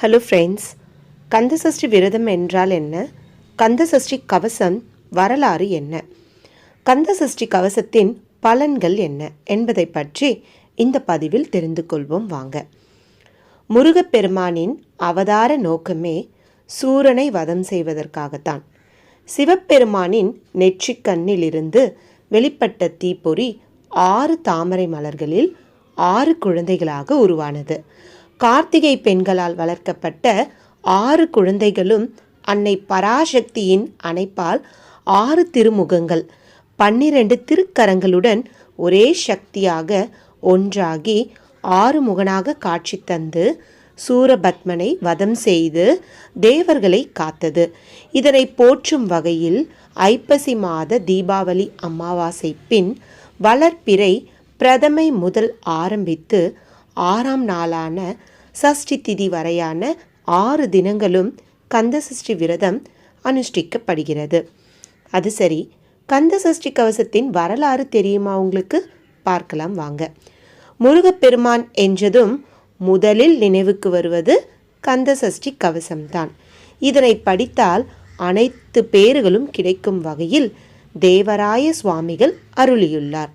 Hello friends Kandasashti விரதம் என்றால் என்ன? கந்தசஷ்டி கவசம் வரலாறு என்ன? கந்தசஷ்டி கவசத்தின் பலன்கள் என்ன என்பதை பற்றி இந்த பதிவில் தெரிந்து கொள்வோம் வாங்க. முருகப்பெருமானின் அவதார நோக்கமே சூரனை வதம் செய்வதற்காகத்தான். சிவபெருமானின் நெற்றிக்கண்ணிலிருந்து வெளிப்பட்ட தீப்பொறி ஆறு தாமரை மலர்களில் ஆறு குழந்தைகளாக உருவானது. கார்த்திகை பெண்களால் வளர்க்கப்பட்ட ஆறு குழந்தைகளும் அன்னை பராசக்தியின் அணைப்பால் ஆறு திருமுகங்கள் பன்னிரண்டு திருக்கரங்களுடன் ஒரே சக்தியாக ஒன்றாகி ஆறு முகனாக காட்சி தந்து சூரபத்மனை வதம் செய்து தேவர்களை காத்தது. இதனை போற்றும் வகையில் ஐப்பசி மாத தீபாவளி அமாவாசை பின் வளர்ப்பிறை பிரதமை முதல் ஆரம்பித்து ஆறாம் நாளான சஷ்டி திதி வரையான ஆறு தினங்களும் கந்தசஷ்டி விரதம் அனுஷ்டிக்கப்படுகிறது. அது சரி கந்தசஷ்டி கவசத்தின் வரலாறு தெரியுமா உங்களுக்கு? பார்க்கலாம் வாங்க. முருகப்பெருமான் என்றதும் முதலில் நினைவுக்கு வருவது கந்தசஷ்டி கவசம்தான். இதனை படித்தால் அனைத்து பேறுகளும் கிடைக்கும் வகையில் தேவராய சுவாமிகள் அருளியுள்ளார்.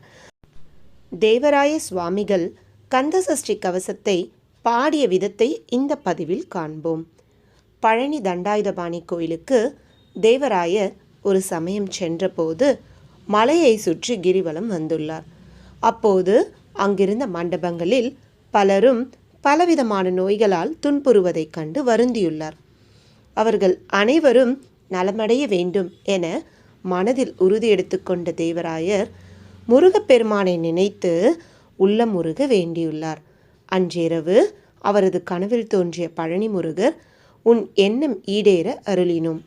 தேவராய சுவாமிகள் கந்தசஷ்டி கவசத்தை பாடிய விதத்தை இந்த பதிவில் காண்போம். பழனி தண்டாயுதபாணி கோயிலுக்கு தேவராயர் ஒரு சமயம் சென்றபோது மலையை சுற்றி கிரிவலம் வந்துள்ளார். அப்போது அங்கிருந்த மண்டபங்களில் பலரும் பலவிதமான நோய்களால் துன்புறுவதைக் கண்டு வருந்தியுள்ளார். அவர்கள் அனைவரும் நலமடைய வேண்டும் என மனதில் உறுதி எடுத்துக்கொண்ட தேவராயர் முருகப்பெருமானை நினைத்து உள்ளமுருக வேண்டியுள்ளார். அன்றிரவு அவரது கனவில் தோன்றிய பழனி முருகர் உன் எண்ணம் ஈடேற அருளினோம்.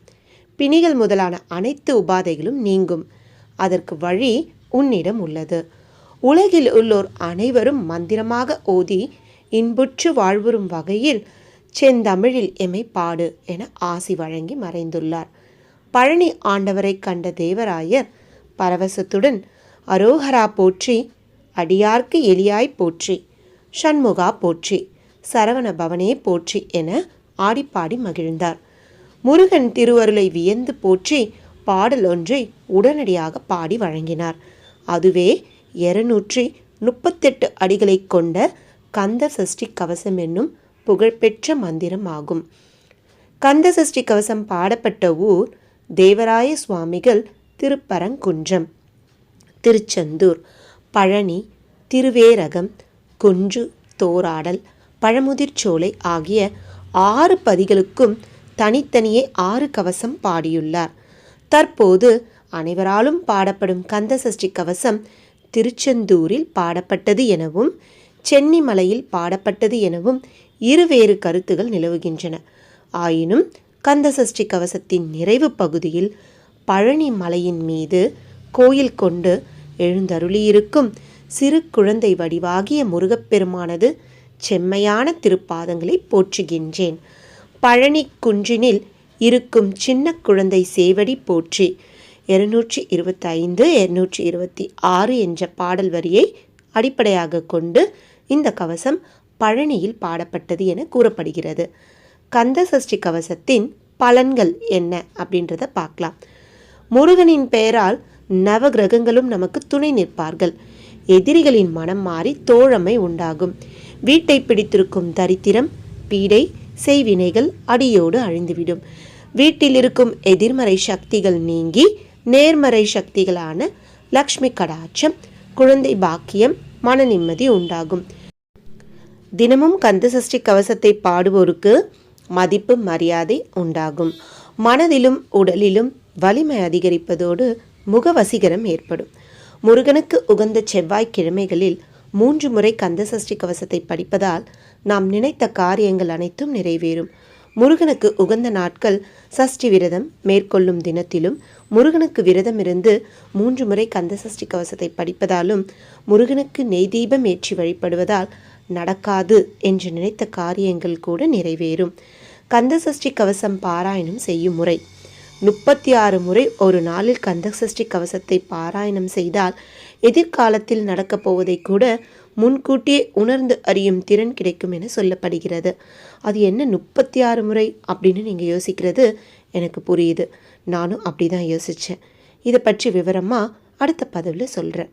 பிணிகள் முதலான அனைத்து உபாதைகளும் நீங்கும். அதற்கு வழி உன்னிடம் உள்ளது. உலகில் உள்ளோர் அனைவரும் மந்திரமாக ஓதி இன்புற்று வாழ்வுறும் வகையில் செந்தமிழில் எமை பாடு என ஆசி வழங்கி மறைந்துள்ளார். பழனி ஆண்டவரை கண்ட தேவராயர் பரவசத்துடன் அரோகரா போற்றி அடியார்க்கு எலியாய் போற்றி ஷண்முகா போற்றி சரவண பவனே போற்றி என ஆடிப்பாடி மகிழ்ந்தார். முருகன் திருவருளை வியந்து போற்றி பாடல் ஒன்றை உடனடியாக பாடி வழங்கினார். அதுவே இருநூற்றி முப்பத்தெட்டு அடிகளை கொண்ட கந்த சஷ்டி கவசம் என்னும் புகழ்பெற்ற மந்திரம் ஆகும். கந்த சஷ்டி கவசம் பாடப்பட்ட ஊர் தேவராய சுவாமிகள் திருப்பரங்குன்றம் திருச்செந்தூர் பழனி திருவேரகம் கொன்று தோராடல் பழமுதிர்ச்சோலை ஆகிய ஆறு பதிகளுக்கும் தனித்தனியே ஆறு கவசம் பாடியுள்ளார். தற்போது அனைவராலும் பாடப்படும் கந்த சஷ்டி கவசம் திருச்செந்தூரில் பாடப்பட்டது எனவும் சென்னிமலையில் பாடப்பட்டது எனவும் இருவேறு கருத்துகள் நிலவுகின்றன. ஆயினும் கந்த சஷ்டி கவசத்தின் நிறைவு பகுதியில் பழனி மலையின் மீது கோயில் கொண்டு எழுந்தருளியிருக்கும் சிறு குழந்தை வடிவாகிய முருகப்பெருமானது செம்மையான திருப்பாதங்களை போற்றுகின்றேன். பழனி குன்றினில் இருக்கும் சின்ன குழந்தை சேவடி போற்றி இருநூற்றி இருபத்தைந்து இருநூற்றி இருபத்தி ஆறு என்ற பாடல் வரியை அடிப்படையாக கொண்டு இந்த கவசம் பழனியில் பாடப்பட்டது என கூறப்படுகிறது. கந்த சஷ்டி கவசத்தின் பலன்கள் என்ன அப்படின்றத பார்க்கலாம். முருகனின் பெயரால் நவகிரகங்களும் நமக்கு துணை நிற்பார்கள். எதிரிகளின் மனம் மாறி தோழமை உண்டாகும். வீட்டை பிடித்திருக்கும் தரித்திரம் பீடை செய்வினைகள் அடியோடு அழிந்துவிடும். வீட்டில் இருக்கும் எதிர்மறை சக்திகள் நீங்கி நேர்மறை சக்திகளான லக்ஷ்மி கடாட்சம் குழந்தை பாக்கியம் மன நிம்மதி உண்டாகும். தினமும் கந்தசஷ்டி கவசத்தை பாடுவோருக்கு மதிப்பு மரியாதை உண்டாகும். மனதிலும் உடலிலும் வலிமை அதிகரிப்பதோடு முகவசீகரம் ஏற்படும். முருகனுக்கு உகந்த செவ்வாய்க்கிழமைகளில் மூன்று முறை கந்த சஷ்டி கவசத்தை படிப்பதால் நாம் நினைத்த காரியங்கள் அனைத்தும் நிறைவேறும். முருகனுக்கு உகந்த நாட்கள் சஷ்டி விரதம் மேற்கொள்ளும் தினத்திலும் முருகனுக்கு விரதம் இருந்து மூன்று முறை கந்த சஷ்டி கவசத்தை படிப்பதாலும் முருகனுக்கு நெய் தீபம் ஏற்றி வழிபடுவதால் நடக்காது என்று நினைத்த காரியங்கள் கூட நிறைவேறும். கந்த சஷ்டி கவசம் பாராயணம் செய்யும் முறை. முப்பத்தி ஆறு முறை ஒரு நாளில் கந்தசஷ்டி கவசத்தை பாராயணம் செய்தால் எதிர்காலத்தில் நடக்கப் போவதை கூட முன்கூட்டியே உணர்ந்து அறியும் திறன் கிடைக்கும் என சொல்லப்படுகிறது. அது என்ன முப்பத்தி ஆறு முறை அப்படின்னு நீங்கள் யோசிக்கிறது எனக்கு புரியுது. நானும் அப்படி தான் யோசித்தேன் இதை பற்றி விவரமாக அடுத்த பதவியில் சொல்கிறேன்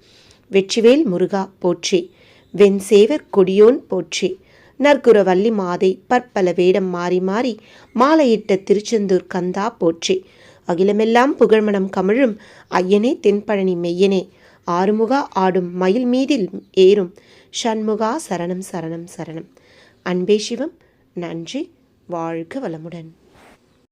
வெற்றிவேல் முருகா போற்றி. வெண்சேவர் கொடியோன் போற்றி. நற்குரவல்லி மாதை பற்பல வேடம் மாறி மாறி மாலையிட்ட திருச்செந்தூர் கந்தா போற்றி. அகிலமெல்லாம் புகழ்மணம் கமிழும் ஐயனே தென்பழனி மெய்யனே. ஆறுமுகா ஆடும் மயில் மீதில் ஏறும் ஷண்முகா சரணம் சரணம் சரணம். அன்பே சிவம் நன்றி வாழ்க வளமுடன்.